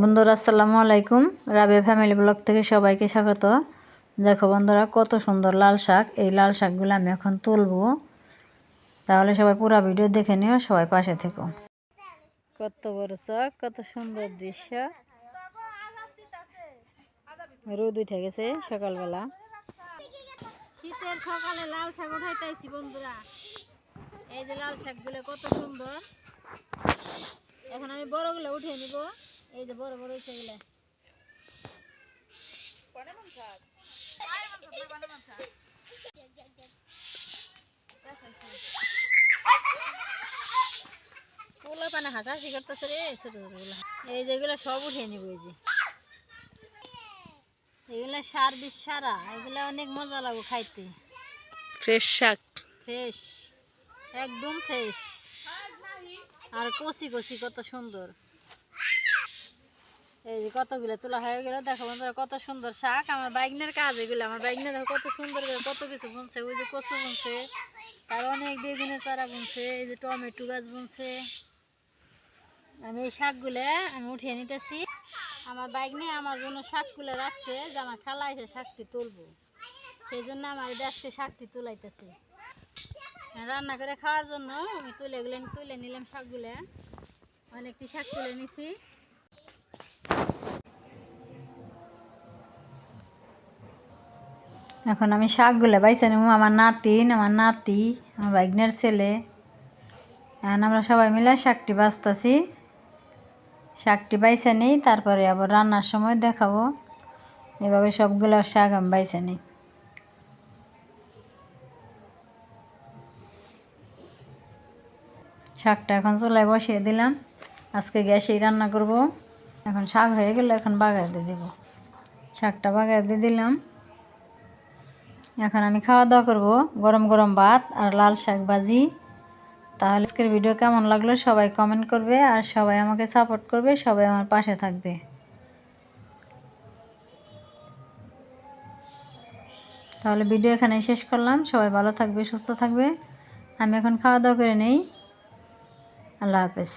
বন্ধুরা, আসসালামু আলাইকুম। রাবে ফ্যামিলি ব্লগ থেকে সবাইকে স্বাগত। দেখো বন্ধুরা, কত সুন্দর লাল শাক। এই লাল শাকগুলো আমি এখন তুলবো। তাহলে সবাই পুরো ভিডিও দেখে নিও, সবাই পাশে থেকো। কত বড় শাক, কত সুন্দর দৃশ্য। রোদ উঠে গেছে সকালবেলা। শীতের সকালে লাল শাক উঠাইতেছি বন্ধুরা। এই যে লাল শাকগুলো কত সুন্দর। এখন আমি বড়গুলো উঠিয়ে নিব। এই যে বড় বড় হয়েছে এগুলো। ওগুলো পানে হাসাহাসি করতেছে রে ছোট ছোটগুলো এই যেগুলো সব উঠিয়ে নিব এই যে। এগুলো সার বিষ সারা এগুলো অনেক মজা লাগবে খাইতে। ফ্রেশ শাক। ফ্রেশ একদম ফ্রেশ। আর কচি কচি কত সুন্দর। কতগুলো তোলা হয়ে গেল দেখো বন্ধুরা কত সুন্দর শাক, আমার বাইগনের কাজ এগুলো, আমার বাইগনে দেখো কত সুন্দর করে কত কিছু বুনছে, ওই যে কচু বুনছে, তার অনেক বেগুনের চারা বুনছে, এই যে টমেটো গাছ বুনছে। আমি এই শাকগুলো আমি উঠিয়ে নিতেছি। আমার বাইক নিয়ে আমার জন্য শাকগুলো রাখছে যে আমার খালা এসে শাকটি তুলবো। সেই জন্য আমার আজকে শাকটি তুলাইতেছি। রান্না করে খাওয়ার জন্য আমি তুলে এগুলো তুলে নিলাম শাকগুলো। অনেকটি শাক তুলে নিছি। এখন আমি শাকগুলো বাইছে নেব আমার নাতিন আমার নাতি, আমার বাইগনের ছেলে। এখন আমরা সবাই মিলে শাকটি বাঁচতেছি। শাকটি বাইছে নিই, তারপরে আবার রান্নার সময় দেখাবো। এভাবে সবগুলো শাক আমি বাইছে নিই। শাকটা এখন চুলায় বসিয়ে দিলাম। আজকে গ্যাসেই রান্না করব। এখন শাক হয়ে গেলে এখন বাগার দিয়ে দিব। শাকটা বাগার দিয়ে দিলাম। এখন আমি খাওয়া দাওয়া করব। গরম গরম ভাত আর লাল শাক ভাজি। তাহলে আজকের ভিডিও কেমন লাগল সবাই কমেন্ট করবে আর সবাই আমাকে সাপোর্ট করবে, সবাই আমার পাশে থাকবে। তাহলে ভিডিও এখানে শেষ করলাম। সবাই ভালো থাকবে, সুস্থ থাকবে। আমি এখন খাওয়া দাওয়া করে নেই। আল্লাহ হাফেজ।